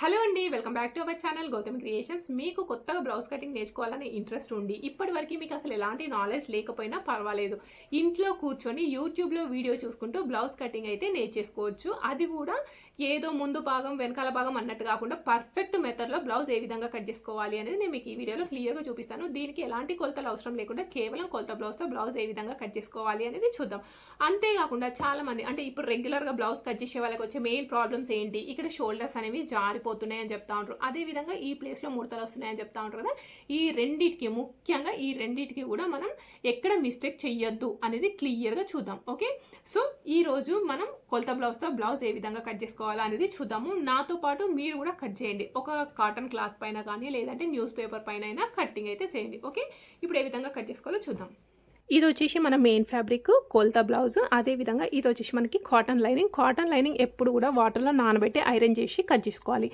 Hello అండి welcome back to our channel Gautami creations. మీకు కొత్తగా బ్రౌజ్ కటింగ్ నేర్చుకోవాలనే ఇంట్రెస్ట్ ఉండి ఇప్పటివరకు మీకు అసలు ఎలాంటి నాలెడ్జ్ లేకపోయినా పర్వాలేదు. ఇంట్లో కూర్చొని యూట్యూబ్లో వీడియో చూసుకుంటూ బ్లౌజ్ కటింగ్ అయితే నేర్చేసుకోవచ్చు. అది కూడా ఏదో ముందు భాగం వెనకాల భాగం అన్నట్టు కాకుండా పర్ఫెక్ట్ మెథడ్లో బ్లౌజ్ ఏ విధంగా కట్ చేసుకోవాలి అనేది నేను మీకు ఈ వీడియోలో క్లియర్గా చూపిస్తాను. దీనికి ఎలాంటి కొలతలు అవసరం లేకుండా కేవలం కొలత బ్లౌజ్తో బ్లౌజ్ ఏ విధంగా కట్ చేసుకోవాలి అనేది చూద్దాం. అంతేకాకుండా చాలా మంది అంటే ఇప్పుడు రెగ్యులర్గా బ్లౌజ్ కట్ చేసే వాళ్ళకి వచ్చే మెయిన్ ప్రాబ్లమ్స్ ఏంటి? ఇక్కడ షోల్డర్స్ అనేవి జారిపోతున్నాయి అని చెప్తా ఉంటారు. అదేవిధంగా ఈ ప్లేస్లో ముడతలు వస్తున్నాయని చెప్తా ఉంటారు కదా? ఈ రెండింటికి ముఖ్యంగా ఈ రెండింటికి కూడా మనం ఎక్కడ మిస్టేక్ చెయ్యొద్దు అనేది క్లియర్గా చూద్దాం. ఓకే సో ఈ రోజు మనం కొలత బ్లౌజ్తో బ్లౌజ్ ఏ విధంగా కట్ చేసుకోవాలి అనేది చూద్దాము. నాతో పాటు మీరు కూడా కట్ చేయండి. ఒక కాటన్ క్లాత్ పైన కానీ లేదంటే న్యూస్ పేపర్ పైన అయినా కట్టింగ్ అయితే చేయండి. ఓకే ఇప్పుడు ఏ విధంగా కట్ చేసుకోవాలో చూద్దాం. ఇది వచ్చేసి మన మెయిన్ ఫ్యాబ్రిక్ కోల్తా బ్లౌజ్ అదేవిధంగా ఇది వచ్చేసి మనకి కాటన్ లైనింగ్ కాటన్ లైనింగ్ ఎప్పుడు కూడా వాటర్లో నానబెట్టి ఐరన్ చేసి కట్ చేసుకోవాలి.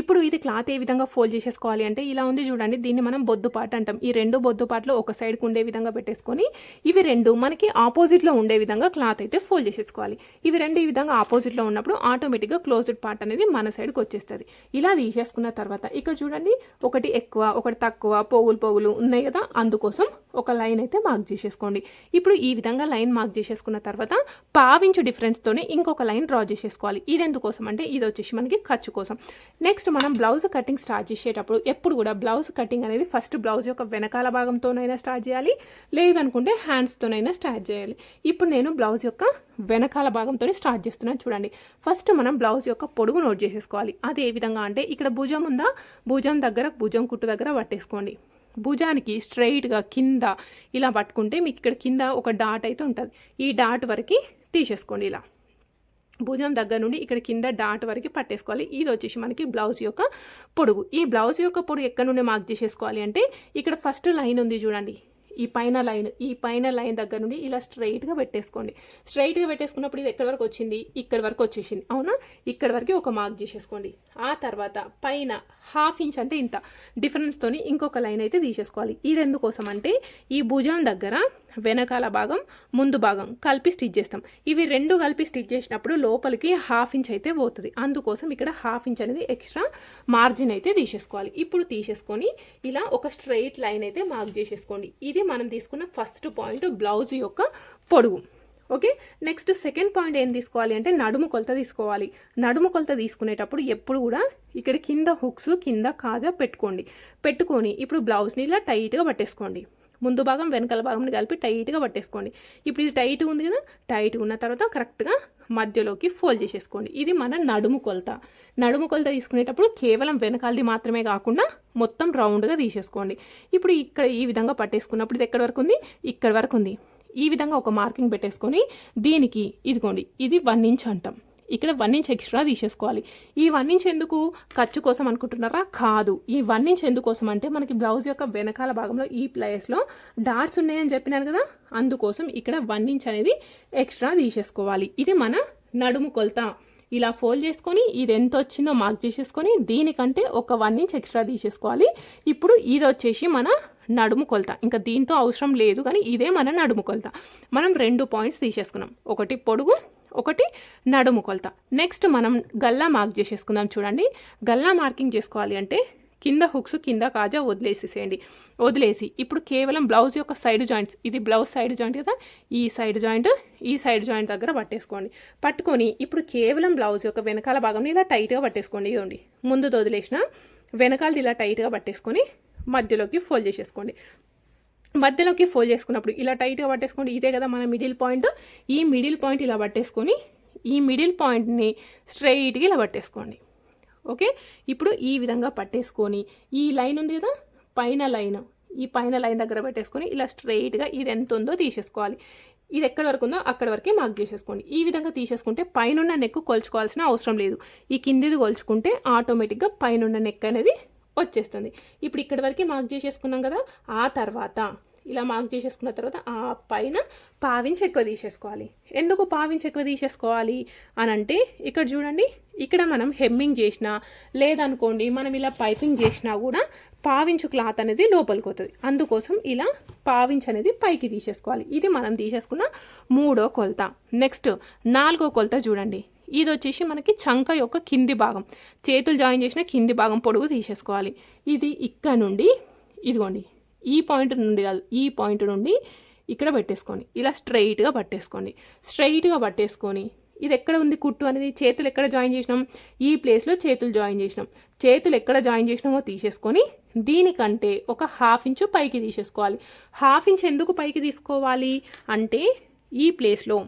ఇప్పుడు ఇది క్లాత్ ఏ విధంగా ఫోల్డ్ చేసేసుకోవాలి అంటే ఇలా ఉంది చూడండి. దీన్ని మనం బొద్దుపాటు అంటాం. ఈ రెండు బొద్దుపాట్లు ఒక సైడ్కి ఉండే విధంగా పెట్టేసుకొని ఇవి రెండు మనకి ఆపోజిట్లో ఉండే విధంగా క్లాత్ అయితే ఫోల్డ్ చేసేసుకోవాలి. ఇవి రెండు ఈ విధంగా ఆపోజిట్లో ఉన్నప్పుడు ఆటోమేటిక్గా క్లోజ్డ్ పార్ట్ అనేది మన సైడ్కి వచ్చేస్తుంది. ఇలా తీసేసుకున్న తర్వాత ఇక్కడ చూడండి ఒకటి ఎక్కువ ఒకటి తక్కువ పోగులు పోగులు ఉన్నాయి కదా అందుకోసం ఒక లైన్ అయితే మార్క్ చేసేసుకోండి. ఇప్పుడు ఈ విధంగా లైన్ మార్క్ చేసేసుకున్న తర్వాత పావించు డిఫరెన్స్తోనే ఇంకొక లైన్ డ్రా చేసేసుకోవాలి. ఇది ఎందుకోసం అంటే ఇది వచ్చేసి మనకి ఖర్చు కోసం. నెక్స్ట్ మనం బ్లౌజ్ కటింగ్ స్టార్ట్ చేసేటప్పుడు ఎప్పుడు కూడా బ్లౌజ్ కటింగ్ అనేది ఫస్ట్ బ్లౌజ్ యొక్క వెనకాల భాగంతోనైనా స్టార్ట్ చేయాలి. లేదనుకుంటే హ్యాండ్స్తోనైనా స్టార్ట్ చేయాలి. ఇప్పుడు నేను బ్లౌజ్ యొక్క వెనకాల భాగంతో స్టార్ట్ చేస్తున్నాను చూడండి. ఫస్ట్ మనం బ్లౌజ్ యొక్క పొడుగు నోట్ చేసేసుకోవాలి. అది ఏ విధంగా అంటే ఇక్కడ భుజం ఉందా? భుజం దగ్గర భుజం కుట్టు దగ్గర పట్టేసుకోండి. భుజానికి స్ట్రైట్గా కింద ఇలా పట్టుకుంటే మీకు ఇక్కడ కింద ఒక డాట్ అయితే ఉంటుంది. ఈ డాట్ వరకు తీసేసుకోండి ఇలా. భుజం దగ్గర నుండి ఇక్కడ కింద డాట్ వరకు పట్టేసుకోవాలి. ఇది వచ్చేసి మనకి బ్లౌజ్ యొక్క పొడుగు. ఈ బ్లౌజ్ యొక్క పొడుగు ఎక్కడ నుండి మార్క్ చేసేసుకోవాలి అంటే ఇక్కడ ఫస్ట్ లైన్ ఉంది చూడండి. ఈ పైన లైన్ ఈ పైన లైన్ దగ్గర నుండి ఇలా స్ట్రైట్గా పెట్టేసుకోండి. స్ట్రైట్గా పెట్టేసుకున్నప్పుడు ఇది ఎక్కడి వరకు వచ్చింది? ఇక్కడ వరకు వచ్చేసింది. అవునా? ఇక్కడ వరకు ఒక మార్క్ చేసేసుకోండి ఆ తర్వాత పైన హాఫ్ ఇంచ్ అంటే ఇంత. డిఫరెన్స్తోని ఇంకొక లైన్ అయితే తీసేసుకోవాలి. ఇది ఎందుకోసం అంటే ఈ భుజం దగ్గర వెనకాల భాగం ముందు భాగం కలిపి స్టిచ్ చేస్తాం. ఇవి రెండు కలిపి స్టిచ్ చేసినప్పుడు లోపలికి హాఫ్ ఇంచ్ అయితే పోతుంది. అందుకోసం ఇక్కడ హాఫ్ ఇంచ్ అనేది ఎక్స్ట్రా మార్జిన్ అయితే తీసేసుకోవాలి. ఇప్పుడు తీసేసుకొని ఇలా ఒక స్ట్రైట్ లైన్ అయితే మార్క్ చేసేసుకోండి. ఇది మనం తీసుకున్న ఫస్ట్ పాయింట్ బ్లౌజ్ యొక్క పొడుగు. ఓకే? నెక్స్ట్ సెకండ్ పాయింట్ ఏం తీసుకోవాలి అంటే నడుము కొలత తీసుకోవాలి. నడుము కొలత తీసుకునేటప్పుడు ఎప్పుడు కూడా ఇక్కడ కింద హుక్స్ కింద కాజా పెట్టుకోండి. పెట్టుకొని ఇప్పుడు బ్లౌజ్ని ఇలా టైట్గా పట్టేసుకోండి. ముందు భాగం వెనకాల భాగంని కలిపి టైట్గా పట్టేసుకోండి. ఇప్పుడు ఇది టైట్గా ఉంది కదా టైట్గా ఉన్న తర్వాత కరెక్ట్గా మధ్యలోకి ఫోల్డ్ చేసేసుకోండి. ఇది మన నడుము కొలత. నడుము కొలత తీసుకునేటప్పుడు కేవలం వెనకాలది మాత్రమే కాకుండా మొత్తం రౌండ్గా తీసేసుకోండి. ఇప్పుడు ఇక్కడ ఈ విధంగా పట్టేసుకున్నప్పుడు ఇది ఎక్కడి వరకు ఉంది? ఇక్కడ వరకు ఉంది. ఈ విధంగా ఒక మార్కింగ్ పెట్టేసుకొని దీనికి ఇదిగోండి ఇది వన్ ఇంచ్ అంటాం. ఇక్కడ వన్ ఇంచ్ ఎక్స్ట్రా తీసేసుకోవాలి. ఈ వన్ ఇంచ్ ఎందుకు ఖర్చు కోసం అనుకుంటున్నారా? కాదు. ఈ వన్ ఇంచ్ ఎందుకోసం అంటే మనకి బ్లౌజ్ యొక్క వెనకాల భాగంలో ఈ ప్లేస్లో డాట్స్ ఉన్నాయని చెప్పినాను కదా? అందుకోసం ఇక్కడ వన్ ఇంచ్ అనేది ఎక్స్ట్రా తీసేసుకోవాలి. ఇది మన నడుము కొలత. ఇలా ఫోల్డ్ చేసుకొని ఇది ఎంత వచ్చిందో మార్క్ చేసేసుకొని దీనికంటే ఒక వన్ ఇంచ్ ఎక్స్ట్రా తీసేసుకోవాలి. ఇప్పుడు ఇది వచ్చేసి మన నడుము కొలత. ఇంకా దీంతో అవసరం లేదు కానీ ఇదే మన నడుము కొలత. మనం రెండు పాయింట్స్ తీసేసుకున్నాం. ఒకటి పొడుగు ఒకటి నడుము కొలత. నెక్స్ట్ మనం గల్లా మార్క్ చేసేసుకుందాం చూడండి. గల్లా మార్కింగ్ చేసుకోవాలి అంటే కింద హుక్స్ కింద కాజా వదిలేసేసేయండి. వదిలేసి ఇప్పుడు కేవలం బ్లౌజ్ యొక్క సైడ్ జాయింట్స్ ఇది బ్లౌజ్ సైడ్ జాయింట్ కదా? ఈ సైడ్ జాయింట్ ఈ సైడ్ జాయింట్ దగ్గర పట్టేసుకోండి. పట్టుకొని ఇప్పుడు కేవలం బ్లౌజ్ యొక్క వెనకాల భాగం ఇలా టైట్గా పట్టేసుకోండి. ఇదండి ముందు వదిలేసిన వెనకాలది ఇలా టైట్గా పట్టేసుకొని మధ్యలోకి ఫోల్డ్ చేసేసుకోండి. మధ్యలోకి ఫోల్డ్ చేసుకున్నప్పుడు ఇలా టైట్గా పట్టేసుకోండి ఇదే కదా మన మిడిల్ పాయింట్ ఈ మిడిల్ పాయింట్ ఇలా పట్టేసుకొని ఈ మిడిల్ పాయింట్ని స్ట్రైట్గా ఇలా పట్టేసుకోండి. ఓకే ఇప్పుడు ఈ విధంగా పట్టేసుకొని ఈ లైన్ ఉంది కదా పైన లైన్ ఈ పైన లైన్ దగ్గర పెట్టేసుకొని ఇలా స్ట్రైట్గా ఇది ఎంత ఉందో తీసేసుకోవాలి. ఇది ఎక్కడ వరకు ఉందో అక్కడ వరకే మార్క్ చేసేసుకోండి. ఈ విధంగా తీసేసుకుంటే పైన నెక్ కొలుచుకోవాల్సిన అవసరం లేదు. ఈ కిందిది కొలుచుకుంటే ఆటోమేటిక్గా పైన నెక్ అనేది వచ్చేస్తుంది. ఇప్పుడు ఇక్కడి వరకే మార్క్ చేసేసుకున్నాం కదా ఆ తర్వాత ఇలా మార్క్ చేసేసుకున్న తర్వాత ఆ పైన పావించి ఎక్కువ తీసేసుకోవాలి. ఎందుకు పావించి ఎక్కువ తీసేసుకోవాలి? అని అంటే ఇక్కడ చూడండి ఇక్కడ మనం హెమ్మింగ్ చేసినా లేదనుకోండి మనం ఇలా పైపింగ్ చేసినా కూడా పావించు క్లాత్ అనేది లోపలికి వస్తుంది అందుకోసం ఇలా పావించ్ అనేది పైకి తీసేసుకోవాలి. ఇది మనం తీసేసుకున్న మూడో కొలత. నెక్స్ట్ నాలుగో కొలత చూడండి. ఇది వచ్చేసి మనకి చంక యొక్క కింది భాగం. చేతులు జాయిన్ చేసిన కింది భాగం పొడుగు తీసేసుకోవాలి. ఇది ఇక్కడ నుండి ఇదిగోండి ఈ పాయింట్ నుండి కాదు ఈ పాయింట్ నుండి ఇక్కడ పెట్టేసుకోండి. ఇలా స్ట్రైట్గా పట్టేసుకోండి. స్ట్రైట్గా పట్టేసుకొని ఇది ఎక్కడ ఉంది కుట్టు అనేది చేతులు ఎక్కడ జాయిన్ చేసినాం? ఈ ప్లేస్లో చేతులు జాయిన్ చేసినాం. చేతులు ఎక్కడ జాయిన్ చేసినామో తీసేసుకొని దీనికంటే ఒక హాఫ్ ఇంచు పైకి తీసేసుకోవాలి. హాఫ్ ఇంచ్ ఎందుకు పైకి తీసుకోవాలి అంటే ఈ ప్లేస్లో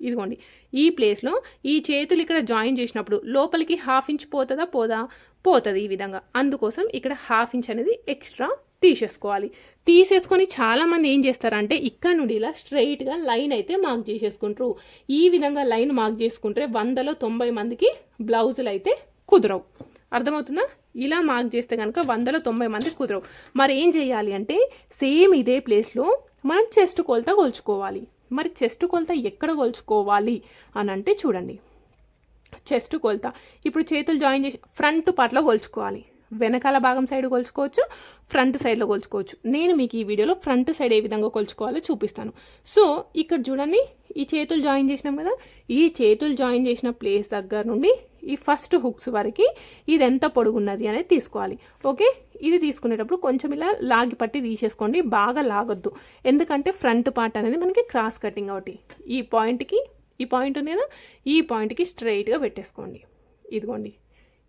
ఇదిగోండి ఈ ప్లేస్లో ఈ చేతులు ఇక్కడ జాయిన్ చేసినప్పుడు లోపలికి హాఫ్ ఇంచ్ పోతుందా? పోదా? పోతుంది ఈ విధంగా. అందుకోసం ఇక్కడ హాఫ్ ఇంచ్ అనేది ఎక్స్ట్రా తీసేసుకోవాలి. తీసేసుకొని చాలామంది ఏం చేస్తారంటే ఇక్కడ నుండి ఇలా స్ట్రైట్గా లైన్ అయితే మార్క్ చేసేసుకుంటారు. ఈ విధంగా లైన్ మార్క్ చేసుకుంటే వందలో తొంభై మందికి బ్లౌజులు అయితే కుదరవు. అర్థమవుతుందా? ఇలా మార్క్ చేస్తే కనుక వందలో తొంభై మందికి కుదరవు. మరి ఏం చేయాలి అంటే సేమ్ ఇదే ప్లేస్లో మనం చెస్ట్ కొలత కొలుచుకోవాలి. మరి చెస్ట్ కొలత ఎక్కడ కొలుచుకోవాలి అని అంటే చూడండి. చెస్ట్ కొలత. ఇప్పుడు చేతులు జాయిన్ చేసి ఫ్రంట్ పార్ట్లో కొలుచుకోవాలి. వెనకాల భాగం సైడ్ కొలుచుకోవచ్చు ఫ్రంట్ సైడ్లో కొలుచుకోవచ్చు. నేను మీకు ఈ వీడియోలో ఫ్రంట్ సైడ్ ఏ విధంగా కొలుచుకోవాలో చూపిస్తాను. సో ఇక్కడ చూడండి ఈ చేతులు జాయిన్ చేసినాం కదా? ఈ చేతులు జాయిన్ చేసిన ప్లేస్ దగ్గర నుండి ఈ ఫస్ట్ హుక్స్ వరకు ఇది ఎంత పొడుగున్నది అనేది తీసుకోవాలి. ఓకే? ఇది తీసుకునేటప్పుడు కొంచెం ఇలా లాగి పట్టి తీసేసుకోండి బాగా లాగొద్దు. ఎందుకంటే ఫ్రంట్ పార్ట్ అనేది మనకి క్రాస్ కటింగ్ ఒకటి ఈ పాయింట్కి ఈ పాయింట్ ఉంది కదా? ఈ పాయింట్కి స్ట్రైట్గా పెట్టేసుకోండి. ఇదిగోండి.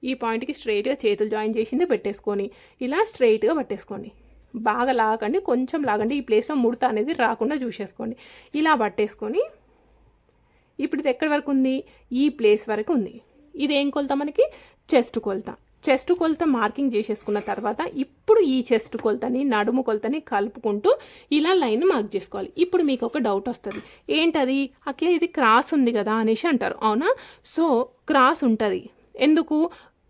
ఈ పాయింట్కి స్ట్రైట్గా చేతులు జాయిన్ చేసింది పెట్టేసుకొని. ఇలా స్ట్రైట్గా పట్టేసుకోండి. బాగా లాగండి కొంచెం లాగండి. ఈ ప్లేస్లో ముడత అనేది రాకుండా చూసేసుకోండి. ఇలా పట్టేసుకొని ఇప్పుడు ఇది ఎక్కడి వరకు ఉంది? ఈ ప్లేస్ వరకు ఉంది. ఇది ఏం కొలత మనకి? చెస్ట్ కొలత. చెస్ట్ కొలత మార్కింగ్ చేసేసుకున్న తర్వాత ఇప్పుడు ఈ చెస్ట్ కొలతని నడుము కొలతని కలుపుకుంటూ ఇలా లైన్ మార్క్ చేసుకోవాలి. ఇప్పుడు మీకు ఒక డౌట్ వస్తుంది. ఏంటది? అకే ఇది క్రాస్ ఉంది కదా అనేసి అంటారు. అవునా? సో క్రాస్ ఉంటుంది. ఎందుకు?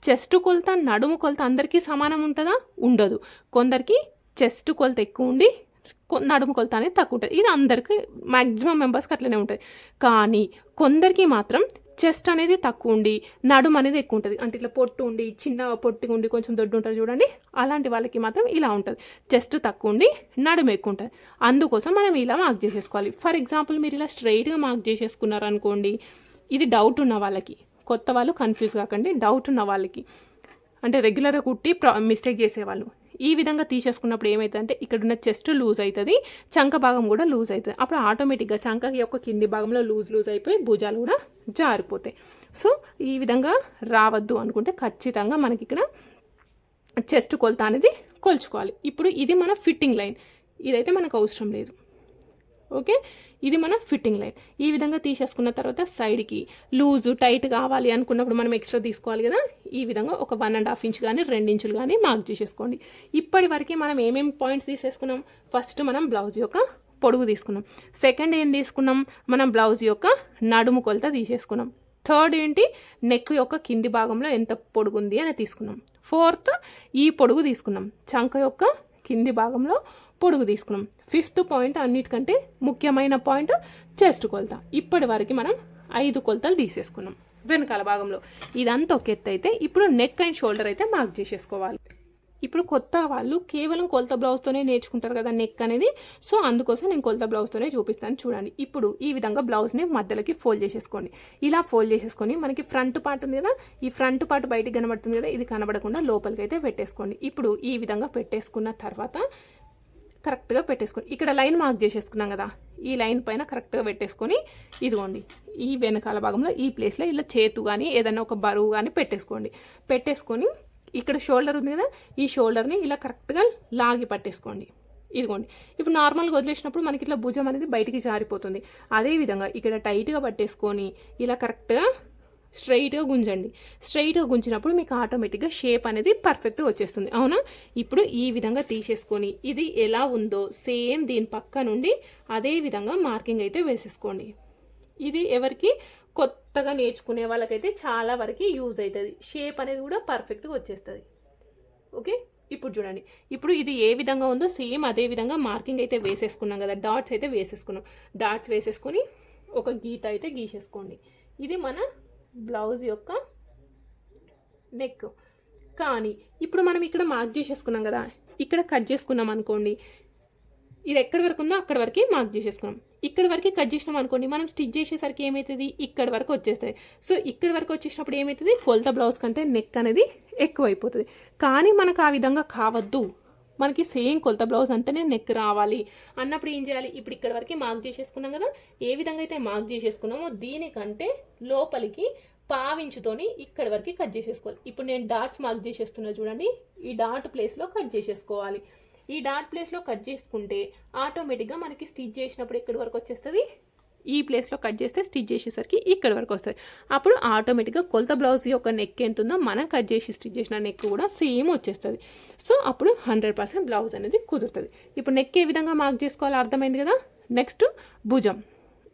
చెస్ట్ కొలత నడుము కొలత అందరికీ సమానం ఉంటుందా? ఉండదు. కొందరికి చెస్ట్ కొలత ఎక్కువ ఉండి కొ- నడుము కొలత అనేది తక్కువ ఉంటుంది. ఇది అందరికీ మ్యాక్సిమం మెంబర్స్కి అట్లనే ఉంటుంది. కానీ కొందరికి మాత్రం చెస్ట్ అనేది తక్కువ ఉండి నడుము అనేది ఎక్కువ ఉంటుంది. అంటే ఇట్లా పొట్టు ఉండి చిన్న పొట్టు ఉండి కొంచెం దొడ్డు ఉంటుంది చూడండి. అలాంటి వాళ్ళకి మాత్రం ఇలా ఉంటుంది. చెస్ట్ తక్కువ ఉండి నడుము ఎక్కువ ఉంటుంది. అందుకోసం మనం ఇలా మార్క్ చేసేసుకోవాలి. ఫర్ ఎగ్జాంపుల్ మీరు ఇలా స్ట్రైట్గా మార్క్ చేసేసుకున్నారు అనుకోండి ఇది డౌట్ ఉన్న వాళ్ళకి. కొత్త వాళ్ళు కన్ఫ్యూజ్ కాకండి డౌట్ ఉన్న వాళ్ళకి. అంటే రెగ్యులర్గా కుట్టి ప్రా మిస్టేక్ చేసేవాళ్ళు. ఈ విధంగా తీసేసుకున్నప్పుడు ఏమవుతుందంటే ఇక్కడ ఉన్న చెస్ట్ లూజ్ అవుతుంది చంక భాగం కూడా లూజ్ అవుతుంది అప్పుడు ఆటోమేటిక్గా చంక యొక్క కింది భాగంలో లూజ్ లూజ్ అయిపోయి భుజాలు కూడా జారిపోతాయి. సో ఈ విధంగా రావద్దు అనుకుంటే ఖచ్చితంగా మనకి ఇక్కడ చెస్ట్ కొలత అనేది కొలుచుకోవాలి. ఇప్పుడు ఇది మన ఫిట్టింగ్ లైన్ ఇదైతే మనకు అవసరం లేదు. ఓకే? ఇది మన ఫిట్టింగ్ లైన్. ఈ విధంగా తీసేసుకున్న తర్వాత సైడ్కి లూజు టైట్ కావాలి అనుకున్నప్పుడు మనం ఎక్స్ట్రా తీసుకోవాలి కదా? ఈ విధంగా ఒక వన్ అండ్ హాఫ్ ఇంచ్ కానీ రెండు ఇంచులు కానీ మార్క్ చేసేసుకోండి. ఇప్పటి వరకు మనం ఏమేమి పాయింట్స్ తీసేసుకున్నాం? ఫస్ట్ మనం బ్లౌజ్ యొక్క పొడుగు తీసుకున్నాం. సెకండ్ ఏం తీసుకున్నాం? మనం బ్లౌజ్ యొక్క నడుము కొలత తీసేసుకున్నాం. థర్డ్ ఏంటి? నెక్ యొక్క కింది భాగంలో ఎంత పొడుగు ఉంది అని తీసుకున్నాం. ఫోర్త్ ఈ పొడుగు తీసుకున్నాం. చంక యొక్క కింది భాగంలో పొడుగు తీసుకున్నాం. ఫిఫ్త్ పాయింట్ అన్నిటికంటే ముఖ్యమైన పాయింట్ చెస్ట్ కొలత. ఇప్పటి వరకు మనం ఐదు కొలతలు తీసేసుకున్నాం. వెనకాల భాగంలో. ఇదంతా ఒక ఎత్తు అయితే ఇప్పుడు నెక్ అండ్ షోల్డర్ అయితే మార్క్ చేసేసుకోవాలి. ఇప్పుడు కొత్త వాళ్ళు కేవలం కొలత బ్లౌజ్తోనే నేర్చుకుంటారు కదా నెక్ అనేది. సో అందుకోసం నేను కొలత బ్లౌజ్తోనే చూపిస్తాను. చూడండి. ఇప్పుడు ఈ విధంగా బ్లౌజ్ని మధ్యలోకి ఫోల్డ్ చేసేసుకోండి. ఇలా ఫోల్డ్ చేసేసుకొని మనకి ఫ్రంట్ పార్ట్ ఉంది కదా ఈ ఫ్రంట్ పార్ట్ బయటికి కనబడుతుంది కదా ఇది కనబడకుండా లోపలికి అయితే పెట్టేసుకోండి. ఇప్పుడు ఈ విధంగా పెట్టేసుకున్న తర్వాత కరెక్ట్గా పెట్టేసుకోండి ఇక్కడ లైన్ మార్క్ చేసేసుకున్నాం కదా ఈ లైన్ పైన కరెక్ట్గా పెట్టేసుకొని ఇదిగోండి ఈ వెనకాల భాగంలో ఈ ప్లేస్లో ఇలా చేతు కానీ ఏదైనా ఒక బరువు కానీ పెట్టేసుకోండి. పెట్టేసుకొని ఇక్కడ షోల్డర్ ఉంది కదా ఈ షోల్డర్ని ఇలా కరెక్ట్గా లాగి పట్టేసుకోండి. ఇదిగోండి ఇప్పుడు నార్మల్గా వదిలేసినప్పుడు మనకి ఇట్లా భుజం అనేది బయటికి జారిపోతుంది. అదేవిధంగా ఇక్కడ టైట్గా పట్టేసుకొని ఇలా కరెక్ట్గా స్ట్రైట్గా గుంజండి. స్ట్రైట్గా గుంజినప్పుడు మీకు ఆటోమేటిక్గా షేప్ అనేది పర్ఫెక్ట్గా వచ్చేస్తుంది. అవునా? ఇప్పుడు ఈ విధంగా తీసేసుకొని ఇది ఎలా ఉందో సేమ్ దీని పక్క నుండి అదే విధంగా మార్కింగ్ అయితే వేసేసుకోండి. ఇది ఎవరికి? కొత్తగా నేర్చుకునే వాళ్ళకైతే చాలా వరకు యూజ్ అవుతుంది. షేప్ అనేది కూడా పర్ఫెక్ట్గా వచ్చేస్తుంది. ఓకే? ఇప్పుడు చూడండి. ఇప్పుడు ఇది ఏ విధంగా ఉందో సేమ్ అదే విధంగా మార్కింగ్ అయితే వేసేసుకున్నాం కదా. డాట్స్ అయితే వేసేసుకున్నాం. డాట్స్ వేసేసుకొని ఒక గీత అయితే గీసేసుకోండి. ఇది మన బ్లౌజ్ యొక్క నెక్. కానీ ఇప్పుడు మనం ఇక్కడ మార్క్ చేసేసుకున్నాం కదా. ఇక్కడ కట్ చేసుకున్నాం అనుకోండి. ఇది ఎక్కడి వరకు ఉందో అక్కడ వరకు మార్క్ చేసేసుకున్నాం. ఇక్కడ వరకు కట్ చేసినాం అనుకోండి మనం స్టిచ్ చేసేసరికి ఏమవుతుంది ఇక్కడ వరకు వచ్చేస్తుంది. సో ఇక్కడ వరకు వచ్చేసినప్పుడు ఏమవుతుంది కొలత బ్లౌజ్ కంటే నెక్ అనేది ఎక్కువ అయిపోతుంది కానీ మనకు ఆ విధంగా కావద్దు. మనకి సేమ్ కొలత బ్లౌజ్ అంటేనే నెక్ రావాలి. అన్నప్పుడు ఏం చేయాలి? ఇప్పుడు ఇక్కడ వరకు మార్క్ చేసేసుకున్నాం కదా ఏ విధంగా అయితే మార్క్ చేసేసుకున్నామో దీనికంటే లోపలికి పావించుతోని ఇక్కడ వరకు కట్ చేసేసుకోవాలి. ఇప్పుడు నేను డాట్స్ మార్క్ చేసేస్తున్నా చూడండి ఈ డాట్ ప్లేస్లో కట్ చేసేసుకోవాలి. ఈ డాట్ ప్లేస్లో కట్ చేసుకుంటే ఆటోమేటిక్గా మనకి స్టిచ్ చేసినప్పుడు ఎక్కడి వరకు వచ్చేస్తుంది? ఈ ప్లేస్లో కట్ చేస్తే స్టిచ్ చేసేసరికి ఇక్కడ వరకు వస్తుంది. అప్పుడు ఆటోమేటిక్గా కొలత బ్లౌజ్ యొక్క నెక్ ఎంత ఉందో మనం కట్ చేసి స్టిచ్ చేసిన నెక్ కూడా సేమ్ వచ్చేస్తుంది. సో అప్పుడు హండ్రెడ్ పర్సెంట్ బ్లౌజ్ అనేది కుదురుతుంది. ఇప్పుడు నెక్ ఏ విధంగా మార్క్ చేసుకోవాలో అర్థమైంది కదా? నెక్స్ట్ భుజం.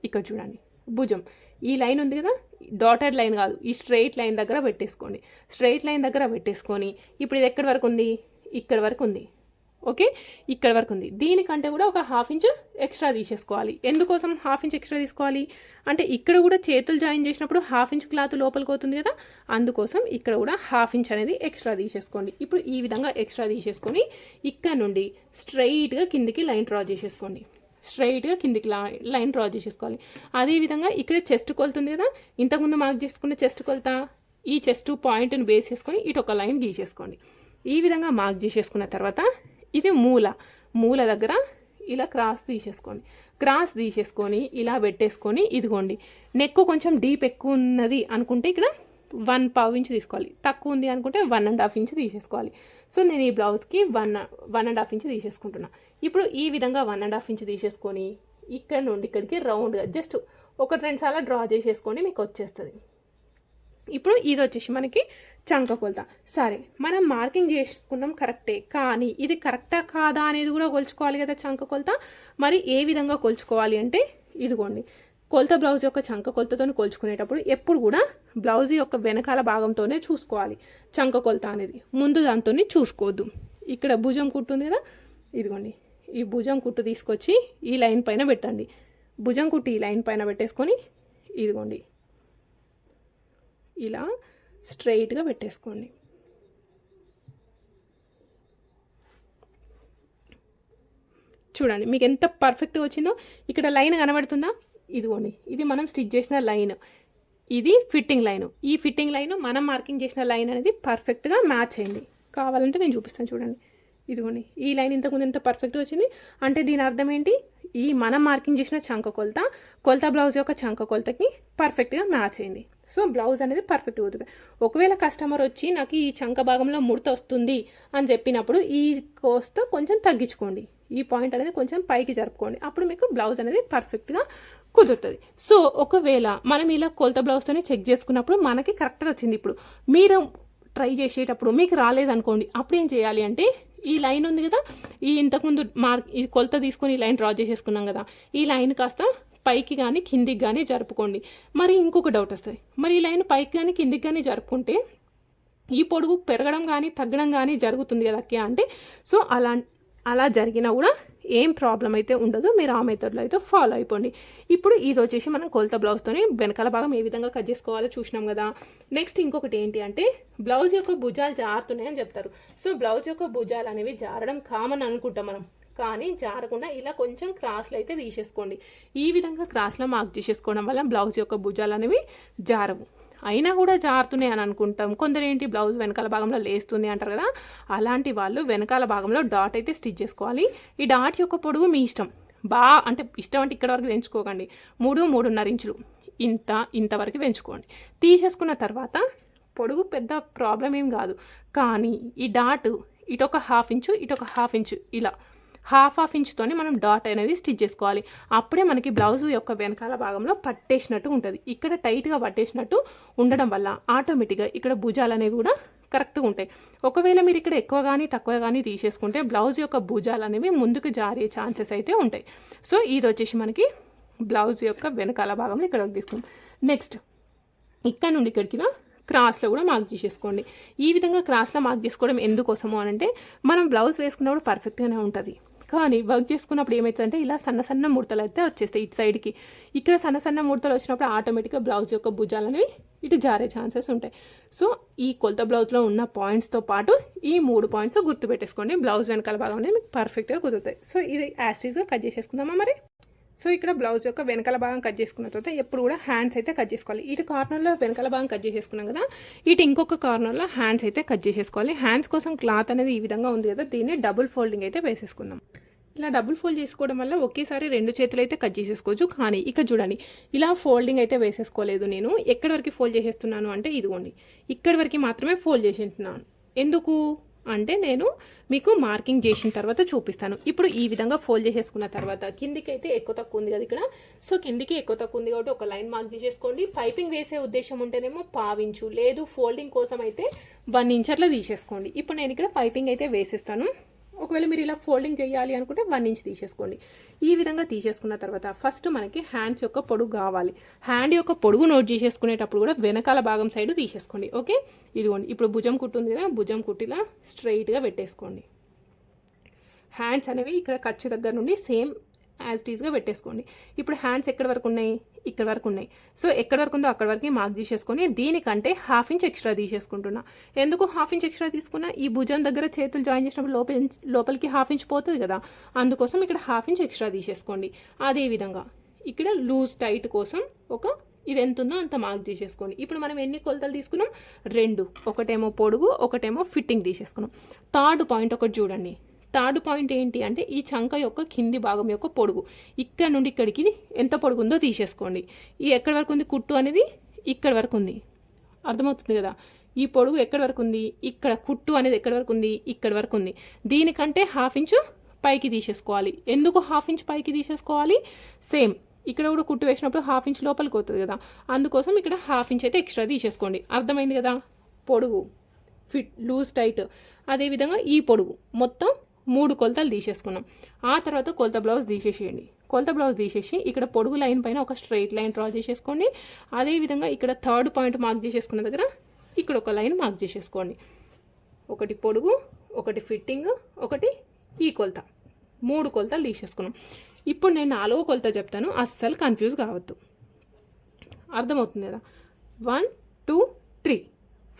ఇక్కడ చూడండి. భుజం. ఈ లైన్ ఉంది కదా? డాటెడ్ లైన్ కాదు. ఈ స్ట్రైట్ లైన్ దగ్గర పెట్టేసుకోండి. స్ట్రైట్ లైన్ దగ్గర పెట్టేసుకొని ఇప్పుడు ఇది ఎక్కడి వరకు ఉంది? ఇక్కడ వరకు ఉంది. ఓకే? ఇక్కడ వరకు ఉంది. దీనికంటే కూడా ఒక హాఫ్ ఇంచ్ ఎక్స్ట్రా తీసేసుకోవాలి. ఎందుకోసం హాఫ్ ఇంచ్ ఎక్స్ట్రా తీసుకోవాలి? అంటే ఇక్కడ కూడా చేతులు జాయిన్ చేసినప్పుడు హాఫ్ ఇంచ్ క్లాత్ లోపలికి అవుతుంది కదా? అందుకోసం ఇక్కడ కూడా హాఫ్ ఇంచ్ అనేది ఎక్స్ట్రా తీసేసుకోండి. ఇప్పుడు ఈ విధంగా ఎక్స్ట్రా తీసేసుకొని ఇక్కడ నుండి స్ట్రైట్గా కిందికి లైన్ డ్రా చేసేసుకోండి. స్ట్రైట్గా కిందికి లైన్ డ్రా చేసేసుకోవాలి. అదేవిధంగా ఇక్కడ చెస్ట్ కొలుతుంది కదా? ఇంతకుముందు మార్క్ చేసుకున్న చెస్ట్ కొలత ఈ చెస్ట్ పాయింట్ని బేస్ చేసుకొని ఇటు ఒక లైన్ గీసేసుకోండి. ఈ విధంగా మార్క్ చేసేసుకున్న తర్వాత ఇది మూల. మూల దగ్గర ఇలా క్రాస్ తీసేసుకోండి. క్రాస్ తీసేసుకొని ఇలా పెట్టేసుకొని ఇదిగోండి. నెక్ కొంచెం డీప్ ఎక్కువ ఉన్నది అనుకుంటే ఇక్కడ వన్ పావు ఇంచ్ తీసుకోవాలి. తక్కువ ఉంది అనుకుంటే వన్ అండ్ హాఫ్ ఇంచ్ తీసేసుకోవాలి. సో నేను ఈ బ్లౌజ్కి one one and half inch తీసేసుకుంటున్నా. ఇప్పుడు ఈ విధంగా వన్ అండ్ హాఫ్ ఇంచ్ తీసేసుకొని ఇక్కడ నుండి ఇక్కడికి రౌండ్గా జస్ట్ ఒకటి రెండు సార్లు డ్రా చేసేసుకొని మీకు వచ్చేస్తుంది. ఇప్పుడు ఇది వచ్చేసి మనకి చంక కొలత సరే మనం మార్కింగ్ చేసుకున్నాం కరెక్టే కానీ ఇది కరెక్టా కాదా అనేది కూడా కొలుచుకోవాలి కదా చంక కొలత మరి ఏ విధంగా కొలుచుకోవాలి అంటే ఇదిగోండి కొలత బ్లౌజ్ యొక్క చంక కొలతతో కొలుచుకునేటప్పుడు ఎప్పుడు కూడా బ్లౌజ్ యొక్క వెనకాల భాగంతోనే చూసుకోవాలి చంక కొలత అనేది. ముందు దాంతో చూసుకోవద్దు. ఇక్కడ భుజం కుట్టు ఉంది కదా ఇదిగోండి ఈ భుజం కుట్టు తీసుకొచ్చి ఈ లైన్ పైన పెట్టండి. భుజం కుట్టు ఈ లైన్ పైన పెట్టేసుకొని ఇదిగోండి ఇలా స్ట్రైట్గా పెట్టేసుకోండి. చూడండి మీకు ఎంత పర్ఫెక్ట్గా వచ్చిందో ఇక్కడ లైన్ కనబడుతుందా? ఇదిగోండి ఇది మనం స్టిచ్ చేసిన లైన్. ఇది ఫిట్టింగ్ లైన్. ఈ ఫిట్టింగ్ లైన్ మనం మార్కింగ్ చేసిన లైన్ అనేది పర్ఫెక్ట్గా మ్యాచ్ అయింది. కావాలంటే నేను చూపిస్తాను చూడండి. ఇదిగోండి ఈ లైన్ ఇంతకుముందు ఎంత పర్ఫెక్ట్గా వచ్చింది? అంటే దీని అర్థం ఏంటి? ఈ మనం మార్కింగ్ చేసిన చంక కొలత కొలత బ్లౌజ్ యొక్క చంక కొలతకి పర్ఫెక్ట్గా మ్యాచ్ అయింది. సో బ్లౌజ్ అనేది పర్ఫెక్ట్ కుదురుతుంది ఒకవేళ కస్టమర్ వచ్చి నాకు ఈ చంక భాగంలో ముడత వస్తుంది అని చెప్పినప్పుడు ఈ కోస్తో కొంచెం తగ్గించుకోండి. ఈ పాయింట్ అనేది కొంచెం పైకి జరుపుకోండి. అప్పుడు మీకు బ్లౌజ్ అనేది పర్ఫెక్ట్గా కుదురుతుంది. సో ఒకవేళ మనం ఇలా కొలత బ్లౌజ్తోనే చెక్ చేసుకున్నప్పుడు మనకి కరెక్ట్గా వచ్చింది ఇప్పుడు. మీరు ట్రై చేసేటప్పుడు మీకు రాలేదనుకోండి అప్పుడు ఏం చేయాలి అంటే ఈ లైన్ ఉంది కదా ఈ ఇంతకుముందు మార్క్ ఈ కొలత తీసుకొని ఈ లైన్ డ్రా చేసేసుకున్నాం కదా ఈ లైన్ కాస్త పైకి కానీ కిందికి కానీ జరుపుకోండి. మరి ఇంకొక డౌట్ వస్తుంది. మరి ఈ లైన్ పైకి కానీ కిందికి కానీ జరుపుకుంటే ఈ పొడుగు పెరగడం కానీ తగ్గడం కానీ జరుగుతుంది కదా అక్క అంటే సో అలా అలా జరిగినా కూడా ఏం ప్రాబ్లం అయితే ఉండదు. మీరు ఆ మెథడ్లో అయితే ఫాలో అయిపోండి. ఇప్పుడు ఇది వచ్చేసి మనం కొలత బ్లౌజ్తోని వెనకాల భాగం ఏ విధంగా కట్ చేసుకోవాలో చూసినాం కదా. నెక్స్ట్ ఇంకొకటి ఏంటి అంటే బ్లౌజ్ యొక్క భుజాలు జారుతున్నాయని చెప్తారు. సో బ్లౌజ్ యొక్క భుజాలు అనేవి జారడం కామన్ అనుకుంటాం మనం. కానీ జారకుండా ఇలా కొంచెం క్రాస్లో అయితే తీసేసుకోండి. ఈ విధంగా క్రాస్లో మార్క్ చేసేసుకోవడం వల్ల బ్లౌజ్ యొక్క భుజాలు అనేవి జారవు. అయినా కూడా జారుతున్నాయి అని అనుకుంటాం. కొందరు ఏంటి బ్లౌజ్ వెనకాల భాగంలో లేస్తుంది అంటారు కదా అలాంటి వాళ్ళు వెనకాల భాగంలో డాట్ అయితే స్టిచ్ చేసుకోవాలి. ఈ డాట్ యొక్క పొడుగు మీ ఇష్టం. బా అంటే ఇష్టం అంటే ఇక్కడ వరకు పెంచుకోకండి మూడు మూడున్నర ఇంచులు. ఇంత ఇంతవరకు పెంచుకోండి. తీసేసుకున్న తర్వాత పొడుగు పెద్ద ప్రాబ్లం ఏం కాదు. కానీ ఈ డాట్ ఇటొక హాఫ్ ఇంచు ఇటొక హాఫ్ ఇంచు ఇలా హాఫ్ హాఫ్ ఇంచ్తోనే మనం డాట్ అనేది స్టిచ్ చేసుకోవాలి. అప్పుడే మనకి బ్లౌజ్ యొక్క వెనకాల భాగంలో పట్టేసినట్టు ఉంటుంది. ఇక్కడ టైట్గా పట్టేసినట్టు ఉండడం వల్ల ఆటోమేటిక్గా ఇక్కడ భుజాలు అనేవి కూడా కరెక్ట్గా ఉంటాయి. ఒకవేళ మీరు ఇక్కడ ఎక్కువ కానీ తక్కువ కానీ తీసేసుకుంటే బ్లౌజ్ యొక్క భుజాలు అనేవి ముందుకు జారే ఛాన్సెస్ అయితే ఉంటాయి. సో ఇది వచ్చేసి మనకి బ్లౌజ్ యొక్క వెనకాల భాగంలో ఇక్కడ తీసుకుంటాం నెక్స్ట్ ఇక్కడ నుండి ఇక్కడికి క్రాస్లో కూడా మార్క్ చేసేసుకోండి. ఈ విధంగా క్రాస్లో మార్క్ చేసుకోవడం ఎందుకోసము అని అంటే మనం బ్లౌజ్ వేసుకున్నప్పుడు పర్ఫెక్ట్గానే ఉంటుంది. కానీ వర్క్ చేసుకున్నప్పుడు ఏమవుతుందంటే ఇలా సన్న సన్న ముడతలు అయితే వచ్చేస్తాయి ఇటు సైడ్కి ఇక్కడ సన్న సన్న ముడతలు వచ్చినప్పుడు ఆటోమేటిక్గా బ్లౌజ్ యొక్క భుజాలని ఇటు జారే ఛాన్సెస్ ఉంటాయి. సో ఈ కొలత బ్లౌజ్లో ఉన్న పాయింట్స్తో పాటు ఈ మూడు పాయింట్స్ గుర్తుపెట్టేసుకోండి. బ్లౌజ్ వెనకాల భాగం అనేది మీకు పర్ఫెక్ట్గా కుదురుతాయి. సో ఇది యాస్టీస్గా కట్ చేసేసుకుందామా మరి? సో ఇక్కడ బ్లౌజ్ యొక్క వెనకాల భాగం కట్ చేసుకున్న తర్వాత ఎప్పుడు కూడా హ్యాండ్స్ అయితే కట్ చేసుకోవాలి. ఇటు కార్నర్లో వెనకాల భాగం కట్ చేసేసుకున్నాం కదా ఇటు ఇంకొక కార్నర్లో హ్యాండ్స్ అయితే కట్ చేసేసుకోవాలి. హ్యాండ్స్ కోసం క్లాత్ అనేది ఈ విధంగా ఉంది కదా దీన్ని డబుల్ ఫోల్డింగ్ అయితే వేసేసుకుందాం. ఇలా డబుల్ ఫోల్డ్ చేసుకోవడం వల్ల ఒకేసారి రెండు చేతులు అయితే కట్ చేసేసుకోవచ్చు. కానీ ఇక్కడ చూడండి ఇలా ఫోల్డింగ్ అయితే వేసేసుకోలేదు నేను. ఎక్కడి వరకు ఫోల్డ్ చేసేస్తున్నాను అంటే ఇదిగోండి ఇక్కడి వరకు మాత్రమే ఫోల్డ్ చేసేస్తున్నాను. ఎందుకు? అంటే నేను మీకు మార్కింగ్ చేసిన తర్వాత చూపిస్తాను. ఇప్పుడు ఈ విధంగా ఫోల్డ్ చేసేసుకున్న తర్వాత కిందికి అయితే ఎక్కువ తక్కువ ఉంది కదా ఇక్కడ. సో కిందికి ఎక్కువ తక్కువ ఉంది కాబట్టి ఒక లైన్ మార్క్ చేసేసుకోండి. పైపింగ్ వేసే ఉద్దేశం ఉంటేనేమో పావించు లేదు ఫోల్డింగ్ కోసం అయితే వన్ ఇంచ్ అట్లా తీసేసుకోండి. ఇప్పుడు నేను ఇక్కడ పైపింగ్ అయితే వేసేస్తాను. ఒకవేళ మీరు ఇలా ఫోల్డింగ్ చేయాలి అనుకుంటే వన్ ఇంచ్ తీసేసుకోండి. ఈ విధంగా తీసేసుకున్న తర్వాత ఫస్ట్ మనకి హ్యాండ్స్ యొక్క పొడుగు కావాలి. హ్యాండ్ యొక్క పొడుగు నోట్ చేసేసుకునేటప్పుడు కూడా వెనకాల భాగం సైడ్ తీసేసుకోండి. ఓకే? ఇదిగోండి. ఇప్పుడు భుజం కుట్టు ఉంది కదా భుజం కుట్టిలా స్ట్రైట్గా పెట్టేసుకోండి. హ్యాండ్స్ అనేవి ఇక్కడ ఖర్చు దగ్గర నుండి సేమ్ యాజ్ టీజ్గా పెట్టేసుకోండి. ఇప్పుడు హ్యాండ్స్ ఎక్కడి వరకు ఉన్నాయి? ఇక్కడ వరకు ఉన్నాయి. సో ఎక్కడి వరకు ఉందో అక్కడ వరకు మార్క్ తీసేసుకొని దీనికంటే హాఫ్ ఇంచ్ ఎక్స్ట్రా తీసేసుకుంటున్నా. ఎందుకు హాఫ్ ఇంచ్ ఎక్స్ట్రా తీసుకున్నా? ఈ భుజం దగ్గర చేతులు జాయిన్ చేసినప్పుడు లోపల లోపలికి హాఫ్ ఇంచ్ పోతుంది కదా. అందుకోసం ఇక్కడ హాఫ్ ఇంచ్ ఎక్స్ట్రా తీసేసుకోండి. అదేవిధంగా ఇక్కడ లూజ్ టైట్ కోసం ఒక ఇది ఎంత ఉందో అంత మార్క్ తీసేసుకోండి. ఇప్పుడు మనం ఎన్ని కొలతలు తీసుకున్నాం? రెండు. ఒకటేమో పొడుగు ఒకటేమో ఫిట్టింగ్ తీసేసుకున్నాం. థర్డ్ పాయింట్ ఒకటి చూడండి. థర్డ్ పాయింట్ ఏంటి అంటే ఈ చంక యొక్క కింది భాగం యొక్క పొడుగు. ఇక్కడ నుండి ఇక్కడికి ఎంత పొడుగు ఉందో తీసేసుకోండి. ఈ ఎక్కడి వరకు ఉంది? కుట్టు అనేది ఇక్కడ వరకు ఉంది. అర్థమవుతుంది కదా? ఈ పొడుగు ఎక్కడి వరకు ఉంది? ఇక్కడ కుట్టు అనేది ఎక్కడి వరకు ఉంది? ఇక్కడ వరకు ఉంది. దీనికంటే హాఫ్ ఇంచు పైకి తీసేసుకోవాలి. ఎందుకు హాఫ్ ఇంచ్ పైకి తీసేసుకోవాలి? సేమ్ ఇక్కడ కూడా కుట్టు వేసినప్పుడు హాఫ్ ఇంచ్ లోపలికి వస్తుంది కదా. అందుకోసం ఇక్కడ హాఫ్ ఇంచ్ అయితే ఎక్స్ట్రా తీసేసుకోండి. అర్థమైంది కదా? పొడుగు. Fit loose tight. అదేవిధంగా ఈ పొడుగు. మొత్తం మూడు కొలతలు తీసేసుకున్నాం. ఆ తర్వాత కొలత బ్లౌజ్ తీసేసేయండి. కొలత బ్లౌజ్ తీసేసి ఇక్కడ పొడుగు లైన్ పైన ఒక స్ట్రైట్ లైన్ డ్రా చేసేసుకోండి. అదేవిధంగా ఇక్కడ థర్డ్ పాయింట్ మార్క్ చేసేసుకున్న దగ్గర ఇక్కడ ఒక లైన్ మార్క్ చేసేసుకోండి. ఒకటి పొడుగు ఒకటి ఫిట్టింగ్ ఒకటి ఈ కొలత. మూడు కొలతలు తీసేసుకున్నాం. ఇప్పుడు నేను నాలుగో కొలత చెప్తాను. అస్సలు కన్ఫ్యూజ్ కావద్దు. అర్థమవుతుంది కదా? One two three.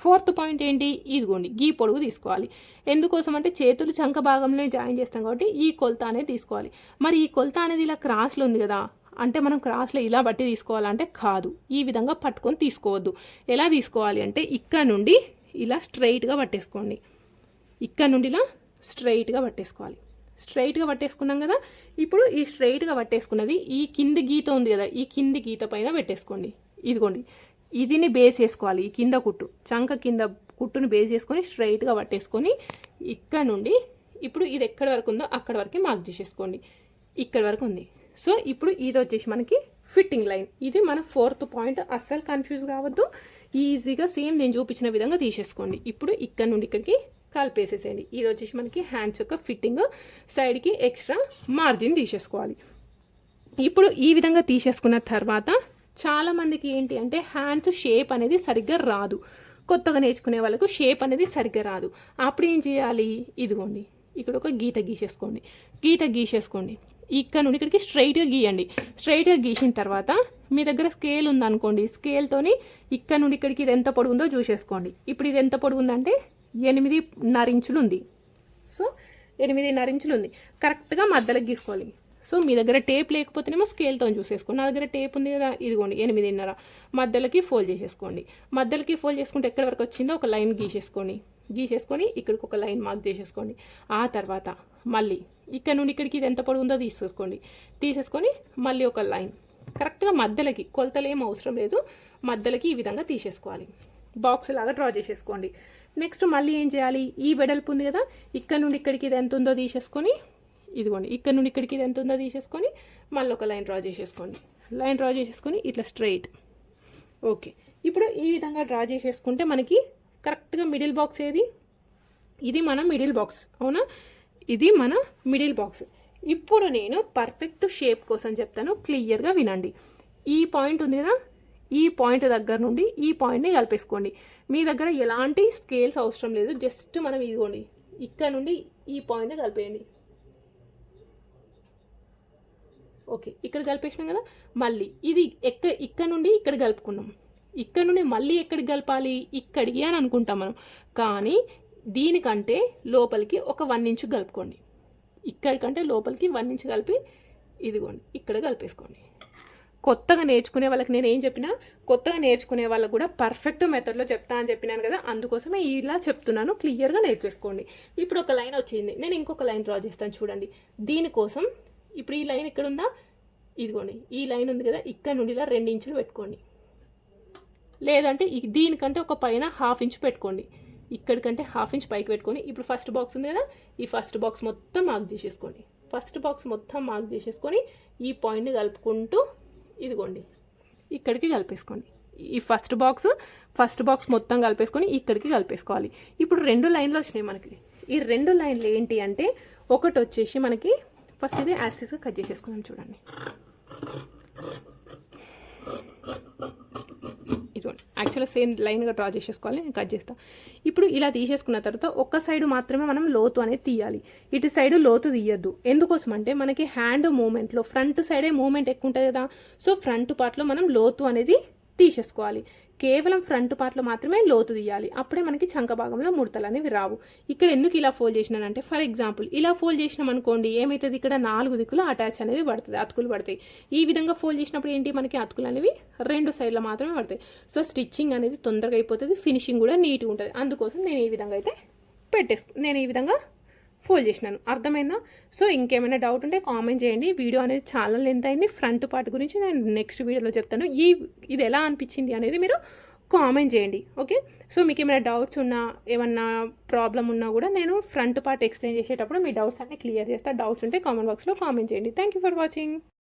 Fourth point ఏంటి? ఇదిగోండి గీ పొడుగు తీసుకోవాలి. ఎందుకోసం అంటే చేతులు చంక భాగంలో జాయిన్ చేస్తాం కాబట్టి ఈ కొలత అనేది తీసుకోవాలి. మరి ఈ కొలత అనేది ఇలా క్రాస్లో ఉంది కదా అంటే మనం క్రాస్లో ఇలా బట్టి తీసుకోవాలంటే కాదు. ఈ విధంగా పట్టుకొని తీసుకోవద్దు. ఎలా తీసుకోవాలి అంటే ఇక్కడ నుండి ఇలా స్ట్రైట్గా పట్టేసుకోండి. ఇక్కడ నుండి ఇలా స్ట్రైట్గా పట్టేసుకోవాలి. స్ట్రైట్గా పట్టేసుకున్నాం కదా ఇప్పుడు ఈ స్ట్రైట్గా పట్టేసుకున్నది ఈ కింది గీత ఉంది కదా ఈ కింది గీత పైన పెట్టేసుకోండి. ఇదిగోండి ఇదిని బేస్ చేసుకోవాలి. ఈ కింద కుట్టు. చంక కింద కుట్టుని బేస్ చేసుకొని స్ట్రైట్గా పట్టేసుకొని ఇక్కడ నుండి ఇప్పుడు ఇది ఎక్కడి వరకు ఉందో అక్కడ వరకు మార్క్ చేసేసుకోండి. ఇక్కడ వరకు ఉంది. సో ఇప్పుడు ఇది వచ్చేసి మనకి ఫిట్టింగ్ లైన్ ఇది మన ఫోర్త్ పాయింట్ అస్సలు కన్ఫ్యూజ్ కావద్దు. ఈజీగా సేమ్ నేను చూపించిన విధంగా తీసేసుకోండి. ఇప్పుడు ఇక్కడ నుండి ఇక్కడికి కలిపేసేసేయండి. ఇది వచ్చేసి మనకి హ్యాండ్స్ యొక్క ఫిట్టింగ్ సైడ్కి ఎక్స్ట్రా మార్జిన్ తీసేసుకోవాలి. ఇప్పుడు ఈ విధంగా తీసేసుకున్న తర్వాత చాలామందికి ఏంటి అంటే హ్యాండ్స్ షేప్ అనేది సరిగ్గా రాదు. కొత్తగా నేర్చుకునే వాళ్ళకు షేప్ అనేది సరిగ్గా రాదు. అప్పుడు ఏం చేయాలి? ఇదిగోండి ఇక్కడ ఒక గీత గీసేసుకోండి. గీత గీసేసుకోండి. ఇక్కడ నుండి ఇక్కడికి స్ట్రైట్గా గీయండి. స్ట్రైట్గా గీసిన తర్వాత మీ దగ్గర స్కేల్ ఉందనుకోండి. స్కేల్తోని ఇక్కడ నుండి ఇక్కడికి ఇది ఎంత పొడుగుందో చూసేసుకోండి. ఇప్పుడు ఇది ఎంత పొడుగుందంటే ఎనిమిది నరించులు ఉంది సో ఎనిమిది నరించులు ఉంది కరెక్ట్గా మధ్యలోకి గీసుకోవాలి. సో మీ దగ్గర టేప్ లేకపోతేనేమో స్కేల్తో చూసేసుకోండి. నా దగ్గర టేప్ ఉంది కదా ఇదిగోండి ఎనిమిదిన్నర. మధ్యలోకి ఫోల్డ్ చేసేసుకోండి. మధ్యలోకి ఫోల్డ్ చేసుకుంటే ఎక్కడి వరకు వచ్చిందో ఒక లైన్ గీసేసుకోండి. గీసేసుకొని ఇక్కడికి ఒక లైన్ మార్క్ చేసేసుకోండి. ఆ తర్వాత మళ్ళీ ఇక్కడ నుండి ఇక్కడికి ఇది ఎంత పొడుగుందో తీసేసుకోండి. తీసేసుకొని మళ్ళీ ఒక లైన్. కరెక్ట్గా మధ్యలోకి కొలతలు ఏం అవసరం లేదు. మధ్యలోకి ఈ విధంగా తీసేసుకోవాలి. బాక్స్ లాగా డ్రా చేసేసుకోండి. నెక్స్ట్ మళ్ళీ ఏం చేయాలి? ఈ వెడల్పు ఉంది కదా ఇక్కడ నుండి ఇక్కడికి ఇది ఎంత ఉందో తీసేసుకొని ఇదిగోండి ఇక్కడ నుండి ఇక్కడికి ఇది ఎంత ఉందో తీసేసుకొని మళ్ళీ ఒక లైన్ డ్రా చేసేసుకోండి. లైన్ డ్రా చేసేసుకొని ఇట్లా స్ట్రైట్. ఓకే. ఇప్పుడు ఈ విధంగా డ్రా చేసేసుకుంటే మనకి కరెక్ట్గా మిడిల్ బాక్స్ ఏది? ఇది మన మిడిల్ బాక్స్ అవునా? ఇది మన మిడిల్ బాక్స్. ఇప్పుడు నేను పర్ఫెక్ట్ షేప్ కోసం చెప్తాను క్లియర్గా వినండి. ఈ పాయింట్ ఉంది కదా? ఈ పాయింట్ దగ్గర నుండి ఈ పాయింట్ని కలిపేసుకోండి. మీ దగ్గర ఎలాంటి స్కేల్స్ అవసరం లేదు జస్ట్ మనం ఇదిగోండి ఇక్కడ నుండి ఈ పాయింట్ని కలిపేయండి. ఓకే ఇక్కడ కలిపేసినాం కదా మళ్ళీ. ఇది ఎక్క ఇక్కడ నుండి ఇక్కడ కలుపుకున్నాం. ఇక్కడ నుండి మళ్ళీ ఎక్కడికి కలపాలి? ఇక్కడికి అని అనుకుంటాం మనం. కానీ దీనికంటే లోపలికి ఒక వన్ ఇంచ్ కలుపుకోండి. ఇక్కడికంటే లోపలికి వన్ ఇంచ్ కలిపి ఇదిగోండి ఇక్కడ కలిపేసుకోండి. కొత్తగా నేర్చుకునే వాళ్ళకి నేను ఏం చెప్పినా కొత్తగా నేర్చుకునే వాళ్ళకి కూడా పర్ఫెక్ట్ మెథడ్లో చెప్తా అని చెప్పినాను కదా అందుకోసమే ఇలా చెప్తున్నాను క్లియర్గా నేర్చేసుకోండి. ఇప్పుడు ఒక లైన్ వచ్చింది నేను ఇంకొక లైన్ డ్రా చేస్తాను చూడండి. దీనికోసం ఇప్పుడు ఈ లైన్ ఇక్కడ ఉందా ఇదిగోండి ఈ లైన్ ఉంది కదా ఇక్కడ నుండి ఇలా రెండు ఇంచులు పెట్టుకోండి. లేదంటే దీనికంటే ఒక పైన హాఫ్ ఇంచ్ పెట్టుకోండి. ఇక్కడికంటే హాఫ్ ఇంచ్ పైకి పెట్టుకొని ఇప్పుడు ఫస్ట్ బాక్స్ ఉంది కదా ఈ ఫస్ట్ బాక్స్ మొత్తం మార్క్ చేసేసుకోండి. ఫస్ట్ బాక్స్ మొత్తం మార్క్ చేసేసుకొని ఈ పాయింట్ని కలుపుకుంటూ ఇదిగోండి ఇక్కడికి కలిపేసుకోండి. ఈ ఫస్ట్ బాక్స్ ఫస్ట్ బాక్స్ మొత్తం కలిపేసుకొని ఇక్కడికి కలిపేసుకోవాలి. ఇప్పుడు రెండు లైన్లు వచ్చినాయి మనకి. ఈ రెండు లైన్లు ఏంటి అంటే ఒకటి వచ్చేసి మనకి ఫస్ట్ ఇది యాస్టిస్గా కట్ చేసేసుకున్నాం చూడండి. ఇదిగోండి. యాక్చువల్గా సేమ్ లైన్గా డ్రా చేసేసుకోవాలి నేను కట్ చేస్తాను ఇప్పుడు ఇలా తీసేసుకున్న తర్వాత ఒక్క సైడ్ మాత్రమే మనం లోతు అనేది తీయాలి. ఇటు సైడ్ లోతు తీయద్దు. ఎందుకోసం అంటే మనకి హ్యాండ్ మూమెంట్లో ఫ్రంట్ సైడే మూమెంట్ ఎక్కువ ఉంటుంది కదా. సో ఫ్రంట్ పార్ట్లో మనం లోతు అనేది తీసేసుకోవాలి. కేవలం ఫ్రంట్ పార్ట్లో మాత్రమే లోతు తీయాలి. అప్పుడే మనకి చంక భాగంలో ముడతలు అనేవి రావు. ఇక్కడ ఎందుకు ఇలా ఫోల్డ్ చేసినానంటే ఫర్ ఎగ్జాంపుల్ ఇలా ఫోల్డ్ చేసినాం అనుకోండి ఏమవుతుంది ఇక్కడ నాలుగు దిక్కులు అటాచ్ అనేది పడుతుంది అతుకులు పడతాయి. ఈ విధంగా ఫోల్డ్ చేసినప్పుడు ఏంటి? మనకి అతుకులు అనేవి రెండు సైడ్ల మాత్రమే పడతాయి. సో స్టిచ్చింగ్ అనేది తొందరగా అయిపోతుంది ఫినిషింగ్ కూడా నీట్గా ఉంటుంది. అందుకోసం నేను ఈ విధంగా అయితే పెట్టేసుకు నేను ఈ విధంగా ఫోల్డ్ చేసినాను. అర్థమైందా? సో ఇంకేమైనా డౌట్ ఉంటే కామెంట్ చేయండి. వీడియో అనేది చాలా లెంత్ అయింది. ఫ్రంట్ పార్ట్ గురించి నేను నెక్స్ట్ వీడియోలో చెప్తాను. ఈ ఇది ఎలా అనిపించింది అనేది మీరు కామెంట్ చేయండి. ఓకే సో మీకు ఏమైనా డౌట్స్ ఉన్నా ఏమన్నా ప్రాబ్లం ఉన్నా కూడా నేను ఫ్రంట్ పార్ట్ ఎక్స్ప్లెయిన్ చేసేటప్పుడు మీ డౌట్స్ అన్నీ క్లియర్ చేస్తాను డౌట్స్ ఉంటే కామెంట్ బాక్స్లో కామెంట్ చేయండి. Thank you for watching